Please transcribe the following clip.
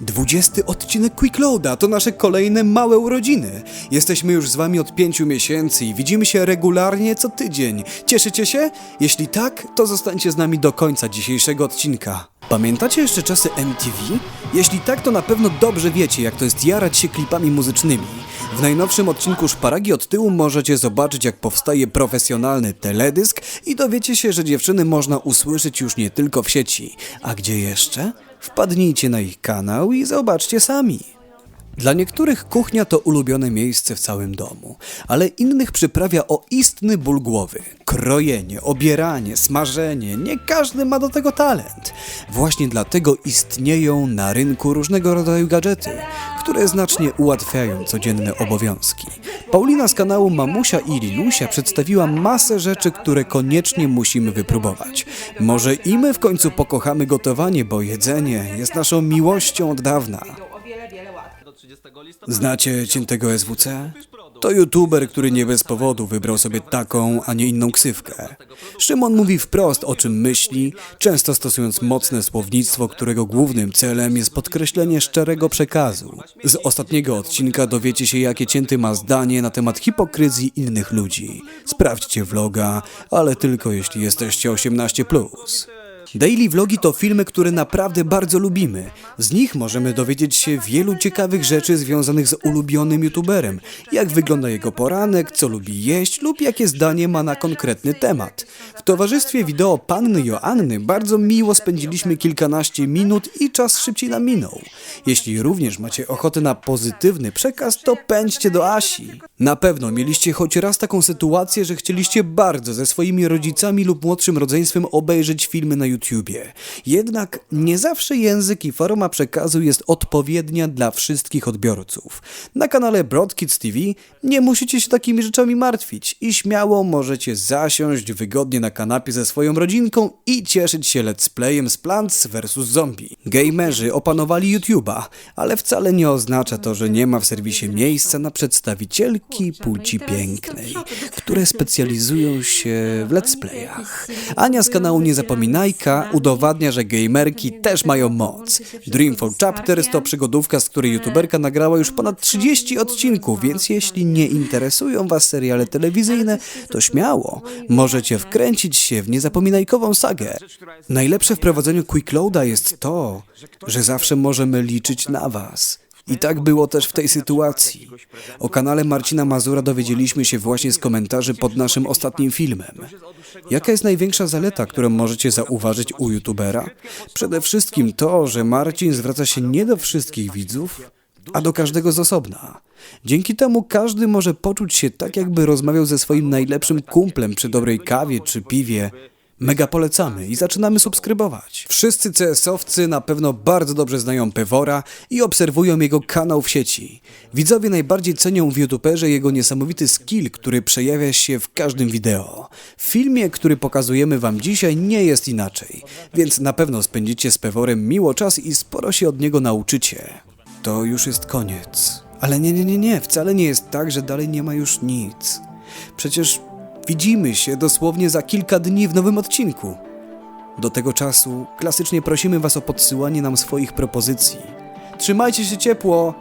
20 odcinek Quickloada to nasze kolejne małe urodziny. Jesteśmy już z wami od 5 miesięcy i widzimy się regularnie co tydzień. Cieszycie się? Jeśli tak, to zostańcie z nami do końca dzisiejszego odcinka. Pamiętacie jeszcze czasy MTV? Jeśli tak, to na pewno dobrze wiecie, jak to jest jarać się klipami muzycznymi. W najnowszym odcinku Szparagi od tyłu możecie zobaczyć, jak powstaje profesjonalny teledysk i dowiecie się, że dziewczyny można usłyszeć już nie tylko w sieci. A gdzie jeszcze? Wpadnijcie na ich kanał i zobaczcie sami. Dla niektórych kuchnia to ulubione miejsce w całym domu, ale innych przyprawia o istny ból głowy. Krojenie, obieranie, smażenie, nie każdy ma do tego talent. Właśnie dlatego istnieją na rynku różnego rodzaju gadżety, które znacznie ułatwiają codzienne obowiązki. Paulina z kanału Mamusia i Lilusia przedstawiła masę rzeczy, które koniecznie musimy wypróbować. Może i my w końcu pokochamy gotowanie, bo jedzenie jest naszą miłością od dawna. Znacie ciętego SWC? To youtuber, który nie bez powodu wybrał sobie taką, a nie inną ksywkę. Szymon mówi wprost o czym myśli, często stosując mocne słownictwo, którego głównym celem jest podkreślenie szczerego przekazu. Z ostatniego odcinka dowiecie się, jakie cięty ma zdanie na temat hipokryzji innych ludzi. Sprawdźcie vloga, ale tylko jeśli jesteście 18+. Daily vlogi to filmy, które naprawdę bardzo lubimy. Z nich możemy dowiedzieć się wielu ciekawych rzeczy związanych z ulubionym youtuberem. Jak wygląda jego poranek, co lubi jeść lub jakie zdanie ma na konkretny temat. W towarzystwie wideo panny Joanny bardzo miło spędziliśmy kilkanaście minut i czas szybciej nam minął. Jeśli również macie ochotę na pozytywny przekaz, to pędźcie do Asi. Na pewno mieliście choć raz taką sytuację, że chcieliście bardzo ze swoimi rodzicami lub młodszym rodzeństwem obejrzeć filmy na YouTubie. Jednak nie zawsze język i forma przekazu jest odpowiednia dla wszystkich odbiorców. Na kanale Broadkids TV nie musicie się takimi rzeczami martwić i śmiało możecie zasiąść wygodnie na kanapie ze swoją rodzinką i cieszyć się let's playem z Plants vs Zombie. Gamerzy opanowali YouTube'a, ale wcale nie oznacza to, że nie ma w serwisie miejsca na przedstawicielki płci pięknej, które specjalizują się w let's playach. Ania z kanału Niezapominajka udowadnia, że gamerki też mają moc. Dreamfall Chapters to przygodówka, z której youtuberka nagrała już ponad 30 odcinków, więc jeśli nie interesują Was seriale telewizyjne, to śmiało, możecie wkręcić się w niezapominajkową sagę. Najlepsze w prowadzeniu Quickloada jest to, że zawsze możemy liczyć na Was. I tak było też w tej sytuacji. O kanale Marcina Mazura dowiedzieliśmy się właśnie z komentarzy pod naszym ostatnim filmem. Jaka jest największa zaleta, którą możecie zauważyć u youtubera? Przede wszystkim to, że Marcin zwraca się nie do wszystkich widzów, a do każdego z osobna. Dzięki temu każdy może poczuć się tak, jakby rozmawiał ze swoim najlepszym kumplem przy dobrej kawie czy piwie. Mega polecamy i zaczynamy subskrybować. Wszyscy CS-owcy na pewno bardzo dobrze znają Pewora i obserwują jego kanał w sieci. Widzowie najbardziej cenią w youtuberze jego niesamowity skill, który przejawia się w każdym wideo. W filmie, który pokazujemy wam dzisiaj nie jest inaczej, więc na pewno spędzicie z Peworem miło czas i sporo się od niego nauczycie. To już jest koniec. Ale nie, nie, nie, nie, wcale nie jest tak, że dalej nie ma już nic. Przecież widzimy się dosłownie za kilka dni w nowym odcinku. Do tego czasu klasycznie prosimy Was o podsyłanie nam swoich propozycji. Trzymajcie się ciepło!